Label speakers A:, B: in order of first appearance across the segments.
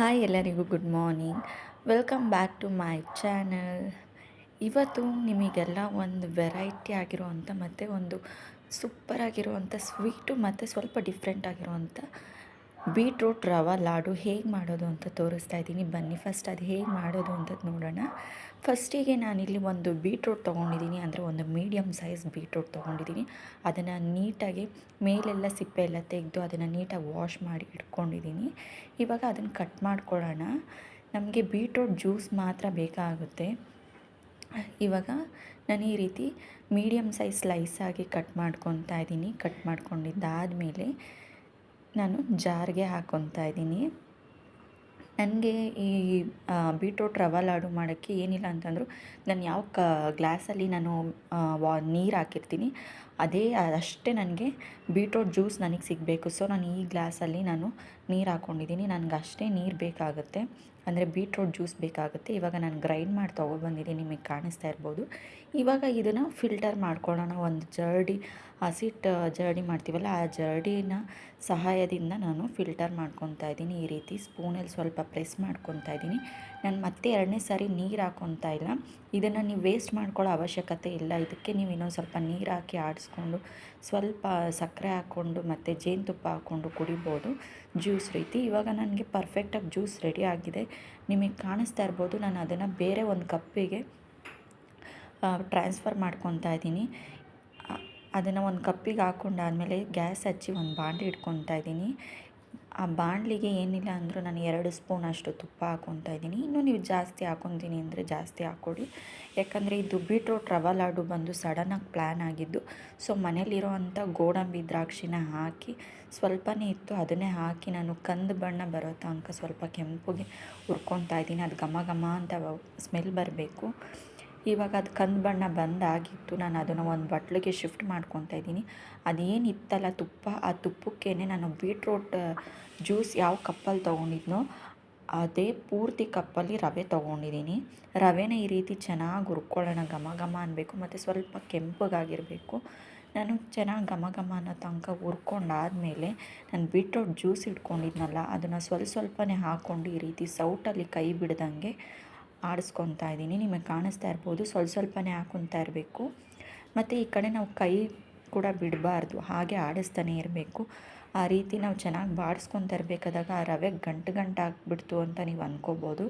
A: Hi ಎಲ್ಲರಿಗೂ good morning welcome back to my channel ಇವತ್ತು ನಿಮಗೆಲ್ಲ ಒಂದು ವೆರೈಟಿ ಆಗಿರುವಂಥ ಮತ್ತು ಒಂದು ಸೂಪರ್ ಆಗಿರುವಂಥ ಸ್ವೀಟು ಮತ್ತು ಸ್ವಲ್ಪ ಡಿಫ್ರೆಂಟ್ ಆಗಿರುವಂಥ ಬೀಟ್ರೂಟ್ ರವಾ ಲಾಡು ಹೇಗೆ ಮಾಡೋದು ಅಂತ ತೋರಿಸ್ತಾ ಇದ್ದೀನಿ. ಬನ್ನಿ ಫಸ್ಟ್ ಅದು ಹೇಗೆ ಮಾಡೋದು ಅಂತ ನೋಡೋಣ. ಫಸ್ಟಿಗೆ ನಾನಿಲ್ಲಿ ಒಂದು ಬೀಟ್ರೂಟ್ ತೊಗೊಂಡಿದ್ದೀನಿ, ಅಂದರೆ ಒಂದು ಮೀಡಿಯಮ್ ಸೈಜ್ ಬೀಟ್ರೂಟ್ ತೊಗೊಂಡಿದ್ದೀನಿ. ಅದನ್ನು ನೀಟಾಗಿ ಮೇಲೆಲ್ಲ ಸಿಪ್ಪೆ ಎಲ್ಲ ತೆಗೆದು ಅದನ್ನು ನೀಟಾಗಿ ವಾಶ್ ಮಾಡಿ ಇಟ್ಕೊಂಡಿದ್ದೀನಿ. ಇವಾಗ ಅದನ್ನು ಕಟ್ ಮಾಡ್ಕೊಳ್ಳೋಣ. ನಮಗೆ ಬೀಟ್ರೂಟ್ ಜ್ಯೂಸ್ ಮಾತ್ರ ಬೇಕಾಗುತ್ತೆ. ಇವಾಗ ನಾನು ಈ ರೀತಿ ಮೀಡಿಯಮ್ ಸೈಜ್ ಸ್ಲೈಸಾಗಿ ಕಟ್ ಮಾಡ್ಕೊತಾ ಇದ್ದೀನಿ. ಕಟ್ ಮಾಡ್ಕೊಂಡಿದ್ದಾದಮೇಲೆ ನಾನು ಜಾರ್ಗೆ ಹಾಕ್ಕೊತಾ ಇದ್ದೀನಿ. ನನಗೆ ಈ ಬೀಟ್ರೂಟ್ ರವ ಲಾಡು ಮಾಡೋಕ್ಕೆ ಏನಿಲ್ಲ ಅಂತಂದರೂ ನಾನು ಯಾವ ಕ, ಗ್ಲಾಸಲ್ಲಿ ನಾನು ವಾ, ನೀರು ಹಾಕಿರ್ತೀನಿ, ಅದೇ ಅಷ್ಟೇ ನನಗೆ ಬೀಟ್ರೂಟ್ ಜ್ಯೂಸ್ ನನಗೆ ಸಿಗಬೇಕು. ಸೊ, ನಾನು ಈ ಗ್ಲಾಸಲ್ಲಿ ನಾನು ನೀರು ಹಾಕ್ಕೊಂಡಿದ್ದೀನಿ ನನಗೆ ಅಷ್ಟೇ ನೀರು ಬೇಕಾಗುತ್ತೆ. ಅಂದರೆ ಬೀಟ್ರೂಟ್ ಜ್ಯೂಸ್ ಬೇಕಾಗುತ್ತೆ. ಇವಾಗ ನಾನು ಗ್ರೈಂಡ್ ಮಾಡಿ ತೊಗೊಬಂದಿದ್ದೀನಿ ನಿಮಗೆ ಕಾಣಿಸ್ತಾ ಇರ್ಬೋದು. ಇವಾಗ ಇದನ್ನು ಫಿಲ್ಟರ್ ಮಾಡ್ಕೊಳ್ಳೋಣ. ಒಂದು ಜರಡಿ, ಹಸಿಟ್ ಜರಡಿ ಮಾಡ್ತೀವಲ್ಲ, ಆ ಜರಡಿನ ಸಹಾಯದಿಂದ ನಾನು ಫಿಲ್ಟರ್ ಮಾಡ್ಕೊತಾ ಇದ್ದೀನಿ. ಈ ರೀತಿ ಸ್ಪೂನಲ್ಲಿ ಸ್ವಲ್ಪ ಪ್ರೆಸ್ ಮಾಡ್ಕೊತಾ ಇದ್ದೀನಿ. ನಾನು ಮತ್ತೆ ಎರಡನೇ ಸಾರಿ ನೀರು ಹಾಕ್ಕೊತಾ ಇಲ್ಲ. ಇದನ್ನು ನೀವು ವೇಸ್ಟ್ ಮಾಡ್ಕೊಳ್ಳೋ ಅವಶ್ಯಕತೆ ಇಲ್ಲ. ಇದಕ್ಕೆ ನೀವು ಇನ್ನೊಂದು ಸ್ವಲ್ಪ ನೀರು ಹಾಕಿ ಆಡಿಸ್ಕೊಂಡು, ಸ್ವಲ್ಪ ಸಕ್ಕರೆ ಹಾಕ್ಕೊಂಡು, ಮತ್ತು ಜೇನುತುಪ್ಪ ಹಾಕ್ಕೊಂಡು ಕುಡಿಬೋದು. ಜ್ಯೂಸ್ ರೀತಿ. ಇವಾಗ ನನಗೆ ಪರ್ಫೆಕ್ಟಾಗಿ ಜ್ಯೂಸ್ ರೆಡಿ ಆಗಿದೆ. ನಿಮಗೆ ಕಾಣಿಸ್ತಾ ಇರ್ಬೋದು, ನಾನು ಅದನ್ನು ಬೇರೆ ಒಂದು ಕಪ್ಪಿಗೆ ಟ್ರಾನ್ಸ್ಫರ್ ಮಾಡ್ಕೊತಾ ಇದ್ದೀನಿ. ಅದನ್ನು ಒಂದು ಕಪ್ಪಿಗೆ ಹಾಕ್ಕೊಂಡಾದಮೇಲೆ ಗ್ಯಾಸ್ ಹಚ್ಚಿ ಒಂದು ಬಾಂಡ್ಲಿ ಇಟ್ಕೊತಾ ಇದ್ದೀನಿ. ಆ ಬಾಣಲಿಗೆ ಏನಿಲ್ಲ ಅಂದರೂ ನಾನು ಎರಡು ಸ್ಪೂನ್ ಅಷ್ಟು ತುಪ್ಪ ಹಾಕ್ಕೊತಾ ಇದ್ದೀನಿ. ಇನ್ನೂ ನೀವು ಜಾಸ್ತಿ ಹಾಕ್ಕೊತೀನಿ ಅಂದರೆ ಜಾಸ್ತಿ ಹಾಕ್ಕೊಡಿ. ಯಾಕಂದರೆ ಇದು ಬೀಟ್ರೋಟ್ ರವಾ ಲಾಡು ಬಂದು ಸಡನ್ನಾಗಿ ಪ್ಲ್ಯಾನ್ ಆಗಿದ್ದು, ಸೊ ಮನೇಲಿರೋ ಅಂಥ ಗೋಡಂಬಿ ದ್ರಾಕ್ಷಿನ ಹಾಕಿ ಸ್ವಲ್ಪನೇ ಇತ್ತು, ಅದನ್ನೇ ಹಾಕಿ ನಾನು ಕಂದು ಬಣ್ಣ ಬರೋ ತನಕ ಸ್ವಲ್ಪ ಕೆಂಪುಗೆ ಹುರ್ಕೊತಾ ಇದ್ದೀನಿ. ಅದು ಘಮ ಘಮ ಅಂತ ಸ್ಮೆಲ್ ಬರಬೇಕು. ಇವಾಗ ಅದು ಕಂದು ಬಣ್ಣ ಬಂದಾಗಿತ್ತು. ನಾನು ಅದನ್ನು ಒಂದು ಬಟ್ಲಿಗೆ ಶಿಫ್ಟ್ ಮಾಡ್ಕೊತಾ ಇದ್ದೀನಿ. ಅದೇನಿತ್ತಲ್ಲ ತುಪ್ಪ. ಆ ತುಪ್ಪಕ್ಕೇ ನಾನು ಬೀಟ್ರೋಟ್ ಜ್ಯೂಸ್ ಯಾವ ಕಪ್ಪಲ್ಲಿ ತೊಗೊಂಡಿದ್ನೋ ಅದೇ ಪೂರ್ತಿ ಕಪ್ಪಲ್ಲಿ ರವೆ ತೊಗೊಂಡಿದ್ದೀನಿ. ರವೆನ ಈ ರೀತಿ ಚೆನ್ನಾಗಿ ಹುರ್ಕೊಳ್ಳೋಣ, ಘಮ ಘಮ ಅನ್ನಬೇಕು ಮತ್ತು ಸ್ವಲ್ಪ ಕೆಂಪಗಾಗಿರಬೇಕು. ನಾನು ಚೆನ್ನಾಗಿ ಘಮ ಘಮ ಅನ್ನೋ ತನಕ ಹುರ್ಕೊಂಡಾದಮೇಲೆ ನಾನು ಬೀಟ್ರೋಟ್ ಜ್ಯೂಸ್ ಇಟ್ಕೊಂಡಿದ್ನಲ್ಲ, ಅದನ್ನು ಸ್ವಲ್ಪ ಸ್ವಲ್ಪನೇ ಹಾಕ್ಕೊಂಡು ಈ ರೀತಿ ಸೌಟಲ್ಲಿ ಕೈ ಬಿಡ್ದಂಗೆ ಆಡಿಸ್ಕೊತಾ ಇದ್ದೀನಿ. ನಿಮಗೆ ಕಾಣಿಸ್ತಾ ಇರ್ಬೋದು. ಸ್ವಲ್ಪ ಸ್ವಲ್ಪನೇ ಹಾಕೊತಾ ಇರಬೇಕು. ಮತ್ತು ಈ ಕಡೆ ನಾವು ಕೈ ಕೂಡ ಬಿಡಬಾರ್ದು. ಹಾಗೆ ಆಡಿಸ್ತಾನೆ ಇರಬೇಕು. ಆ ರೀತಿ ನಾವು ಚೆನ್ನಾಗಿ ಬಾಡಿಸ್ಕೊತಾ ಇರಬೇಕಾದಾಗ ಆ ರವೆ ಗಂಟು ಗಂಟು ಆಗಿಬಿಡ್ತು ಅಂತ ನೀವು ಅಂದ್ಕೋಬೋದು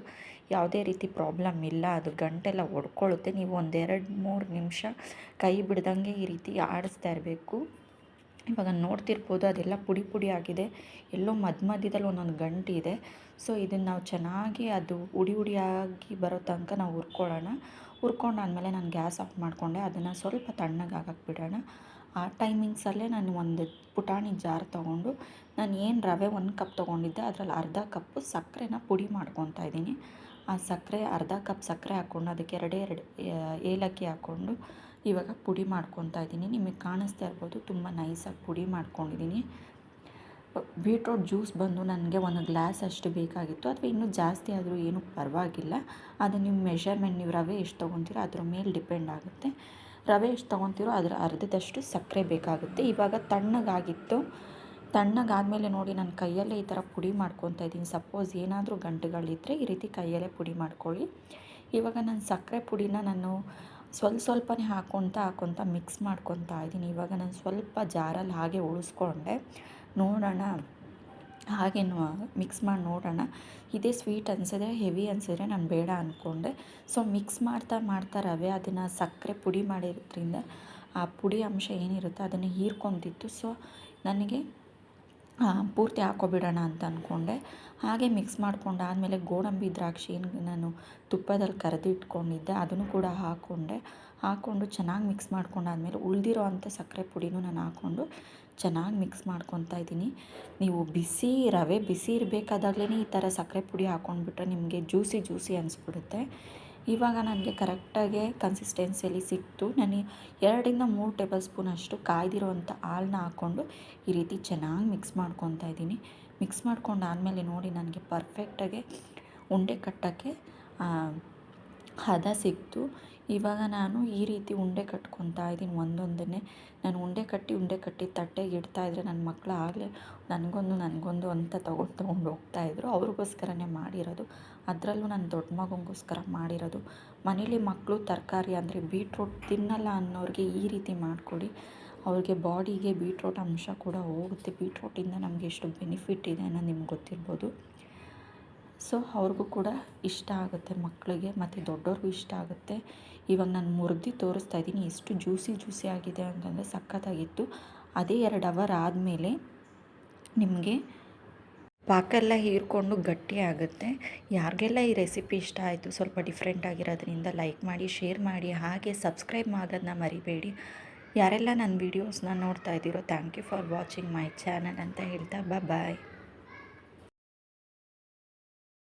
A: ಯಾವುದೇ ರೀತಿ ಪ್ರಾಬ್ಲಮ್ ಇಲ್ಲ. ಅದು ಗಂಟೆಲ್ಲ ಒಡ್ಕೊಳ್ಳುತ್ತೆ. ನೀವು ಒಂದೆರಡು ಮೂರು ನಿಮಿಷ ಕೈ ಬಿಡ್ದಂಗೆ ಈ ರೀತಿ ಆಡಿಸ್ತಾ ಇರಬೇಕು. ಇವಾಗ ನೋಡ್ತಿರ್ಬೋದು, ಅದೆಲ್ಲ ಪುಡಿ ಪುಡಿ ಆಗಿದೆ. ಎಲ್ಲೋ ಮಧ್ಯ ಮಧ್ಯದಲ್ಲಿ ಒಂದೊಂದು ಗಂಟು ಇದೆ. ಸೊ ಇದನ್ನು ನಾವು ಚೆನ್ನಾಗಿ ಅದು ಉಡಿ ಉಡಿಯಾಗಿ ಬರೋ ತನಕ ನಾವು ಹುರ್ಕೊಳ್ಳೋಣ. ಹುರ್ಕೊಂಡಾದ್ಮೇಲೆ ನಾನು ಗ್ಯಾಸ್ ಆಫ್ ಮಾಡಿಕೊಂಡೆ. ಅದನ್ನು ಸ್ವಲ್ಪ ತಣ್ಣಗೆ ಆಗಕ್ಕೆ ಬಿಡೋಣ. ಆ ಟೈಮಿಂಗ್ಸಲ್ಲೇ ನಾನು ಒಂದು ಪುಟಾಣಿ ಜಾರ್ ತೊಗೊಂಡು, ನಾನು ಏನು ರವೆ ಒಂದು ಕಪ್ ತೊಗೊಂಡಿದ್ದೆ, ಅದರಲ್ಲಿ ಅರ್ಧ ಕಪ್ಪು ಸಕ್ಕರೆನ ಪುಡಿ ಮಾಡ್ಕೊತಾ ಇದ್ದೀನಿ. ಆ ಸಕ್ಕರೆ ಅರ್ಧ ಕಪ್ ಸಕ್ಕರೆ ಹಾಕ್ಕೊಂಡು ಅದಕ್ಕೆ ಎರಡೇ ಎರಡು ಏಲಕ್ಕಿ ಹಾಕ್ಕೊಂಡು ಇವಾಗ ಪುಡಿ ಮಾಡ್ಕೊತಾ ಇದ್ದೀನಿ. ನಿಮಗೆ ಕಾಣಿಸ್ತಾ ಇರ್ಬೋದು, ತುಂಬ ನೈಸಾಗಿ ಪುಡಿ ಮಾಡ್ಕೊಂಡಿದ್ದೀನಿ. ಬೀಟ್ರೋಟ್ ಜ್ಯೂಸ್ ಬಂದು ನನಗೆ ಒಂದು ಗ್ಲಾಸ್ ಅಷ್ಟು ಬೇಕಾಗಿತ್ತು. ಅಥವಾ ಇನ್ನೂ ಜಾಸ್ತಿ ಆದರೂ ಏನೂ ಪರವಾಗಿಲ್ಲ. ಅದು ನಿಮ್ಮ ಮೆಷರ್ಮೆಂಟ್ ನೀವು ರವೆ ಎಷ್ಟು ತೊಗೊತೀರೋ ಅದ್ರ ಮೇಲೆ ಡಿಪೆಂಡ್ ಆಗುತ್ತೆ. ರವೆ ಎಷ್ಟು ತೊಗೊತೀರೋ ಅದರ ಅರ್ಧದಷ್ಟು ಸಕ್ಕರೆ ಬೇಕಾಗುತ್ತೆ. ಇವಾಗ ತಣ್ಣಗಾಗಿತ್ತು. ತಣ್ಣಗಾದಮೇಲೆ ನೋಡಿ ನನ್ನ ಕೈಯಲ್ಲೇ ಈ ಥರ ಪುಡಿ ಮಾಡ್ಕೊತಾ ಇದ್ದೀನಿ. ಸಪೋಸ್ ಏನಾದರೂ ಗಂಟುಗಳಿದ್ದರೆ ಈ ರೀತಿ ಕೈಯಲ್ಲೇ ಪುಡಿ ಮಾಡ್ಕೊಳ್ಳಿ. ಇವಾಗ ನಾನು ಸಕ್ಕರೆ ಪುಡಿನ ನಾನು ಸ್ವಲ್ಪ ಸ್ವಲ್ಪನೇ ಹಾಕ್ಕೊತ ಹಾಕ್ಕೊತ ಮಿಕ್ಸ್ ಮಾಡ್ಕೊತಾ ಇದ್ದೀನಿ. ಇವಾಗ ನಾನು ಸ್ವಲ್ಪ ಜಾರಲ್ಲಿ ಹಾಗೆ ಉಳಿಸ್ಕೊಂಡೆ. ನೋಡೋಣ. ಹಾಗೆ ಮಿಕ್ಸ್ ಮಾಡಿ ನೋಡೋಣ. ಇದೇ ಸ್ವೀಟ್ ಅನಿಸಿದ್ರೆ, ಹೆವಿ ಅನಿಸಿದ್ರೆ ನಾನು ಬೇಡ ಅಂದ್ಕೊಂಡೆ ಸೊ ಮಿಕ್ಸ್ ಮಾಡ್ತಾ ಮಾಡ್ತಾ ರವೆ, ಅದನ್ನು ಸಕ್ಕರೆ ಪುಡಿ ಮಾಡಿರೋದ್ರಿಂದ ಆ ಪುಡಿ ಅಂಶ ಏನಿರುತ್ತೋ ಅದನ್ನು ಹೀರ್ಕೊಂತಿತ್ತು. ಸೊ ನನಗೆ ಪೂರ್ತಿ ಹಾಕ್ಕೊಬಿಡೋಣ ಅಂತ ಅಂದ್ಕೊಂಡೆ ಹಾಗೆ ಮಿಕ್ಸ್ ಮಾಡ್ಕೊಂಡಾದಮೇಲೆ ಗೋಡಂಬಿ ದ್ರಾಕ್ಷಿ ನಾನು ತುಪ್ಪದಲ್ಲಿ ಕರಿದಿಟ್ಕೊಂಡಿದ್ದೆ, ಅದನ್ನು ಕೂಡ ಹಾಕ್ಕೊಂಡೆ ಹಾಕ್ಕೊಂಡು ಚೆನ್ನಾಗಿ ಮಿಕ್ಸ್ ಮಾಡ್ಕೊಂಡಾದಮೇಲೆ ಉಳಿದಿರೋ ಅಂಥ ಸಕ್ಕರೆ ಪುಡಿನೂ ನಾನು ಹಾಕ್ಕೊಂಡು ಚೆನ್ನಾಗಿ ಮಿಕ್ಸ್ ಮಾಡ್ಕೊತಾ ಇದ್ದೀನಿ. ನೀವು ಬಿಸಿ ರವೆ, ಬಿಸಿ ಇರಬೇಕಾದಾಗಲೇ ಈ ಥರ ಸಕ್ಕರೆ ಪುಡಿ ಹಾಕ್ಕೊಂಡ್ಬಿಟ್ರೆ ನಿಮಗೆ ಜ್ಯೂಸಿ ಜ್ಯೂಸಿ ಅನಿಸ್ಬಿಡುತ್ತೆ. ಇವಾಗ ನನಗೆ ಕರೆಕ್ಟಾಗಿ ಕನ್ಸಿಸ್ಟೆನ್ಸಿಯಲ್ಲಿ ಸಿಕ್ತು. ನಾನು ಎರಡರಿಂದ ಮೂರು ಟೇಬಲ್ ಸ್ಪೂನ್ ಅಷ್ಟು ಕಾಯ್ದಿರೋವಂಥ ಹಾಲನ್ನ ಹಾಕ್ಕೊಂಡು ಈ ರೀತಿ ಚೆನ್ನಾಗಿ ಮಿಕ್ಸ್ ಮಾಡ್ಕೊತಾ ಇದ್ದೀನಿ. ಮಿಕ್ಸ್ ಮಾಡ್ಕೊಂಡಾದಮೇಲೆ ನೋಡಿ ನನಗೆ ಪರ್ಫೆಕ್ಟಾಗೆ ಉಂಡೆ ಕಟ್ಟೋಕ್ಕೆ ಹದ ಸಿಕ್ತು. ಇವಾಗ ನಾನು ಈ ರೀತಿ ಉಂಡೆ ಕಟ್ಕೊತಾ ಇದ್ದೀನಿ ಒಂದೊಂದನ್ನೇ. ನಾನು ಉಂಡೆ ಕಟ್ಟಿ ಉಂಡೆ ಕಟ್ಟಿ ತಟ್ಟೆಗೆ ಇಡ್ತಾ ಇದ್ದರೆ ನನ್ನ ಮಕ್ಕಳು ಆಗಲೇ ನನಗೊಂದು ನನಗೊಂದು ಅಂತ ತೊಗೊಂಡು ತೊಗೊಂಡು ಹೋಗ್ತಾಯಿದ್ರು ಅವ್ರಿಗೋಸ್ಕರನೇ ಮಾಡಿರೋದು. ಅದರಲ್ಲೂ ನನ್ನ ದೊಡ್ಡ ಮಗನಿಗೋಸ್ಕರ ಮಾಡಿರೋದು. ಮನೇಲಿ ಮಕ್ಕಳು ತರಕಾರಿ ಅಂದರೆ ಬೀಟ್ರೋಟ್ ತಿನ್ನಲ್ಲ ಅನ್ನೋರಿಗೆ ಈ ರೀತಿ ಮಾಡಿಕೊಡಿ. ಅವ್ರಿಗೆ ಬಾಡಿಗೆ ಬೀಟ್ರೋಟ್ ಅಂಶ ಕೂಡ ಹೋಗುತ್ತೆ. ಬೀಟ್ರೋಟಿಂದ ನಮಗೆ ಎಷ್ಟು ಬೆನಿಫಿಟ್ ಇದೆ ಅನ್ನೋದು ನಿಮ್ಗೆ ಗೊತ್ತಿರ್ಬೋದು. ಸೊ ಅವ್ರಿಗೂ ಕೂಡ ಇಷ್ಟ ಆಗುತ್ತೆ ಮಕ್ಕಳಿಗೆ ಮತ್ತು ದೊಡ್ಡವ್ರಿಗೂ ಇಷ್ಟ ಆಗುತ್ತೆ. ಇವಾಗ ನಾನು ಮುರಿದು ತೋರಿಸ್ತಾ ಇದ್ದೀನಿ, ಎಷ್ಟು ಜ್ಯೂಸಿ ಜ್ಯೂಸಿ ಆಗಿದೆ ಅಂತಂದರೆ ಸಖತ್ತಾಗಿತ್ತು. ಅದೇ ಎರಡು ಅವರ್ ಆದಮೇಲೆ ನಿಮಗೆ ಪಾಕೆಲ್ಲ ಹೀರ್ಕೊಂಡು ಗಟ್ಟಿ ಆಗುತ್ತೆ. ಯಾರಿಗೆಲ್ಲ ಈ ರೆಸಿಪಿ ಇಷ್ಟ ಆಯಿತು, ಸ್ವಲ್ಪ ಡಿಫ್ರೆಂಟ್ ಆಗಿರೋದ್ರಿಂದ ಲೈಕ್ ಮಾಡಿ, ಶೇರ್ ಮಾಡಿ, ಹಾಗೆ ಸಬ್ಸ್ಕ್ರೈಬ್ ಆಗೋದನ್ನ ಮರಿಬೇಡಿ. ಯಾರೆಲ್ಲ ನನ್ನ ವೀಡಿಯೋಸ್ನ ನೋಡ್ತಾ ಇದ್ದೀರೋ, thank you for watching my channel ಅಂತ ಹೇಳ್ತಾ ಬಾಯ್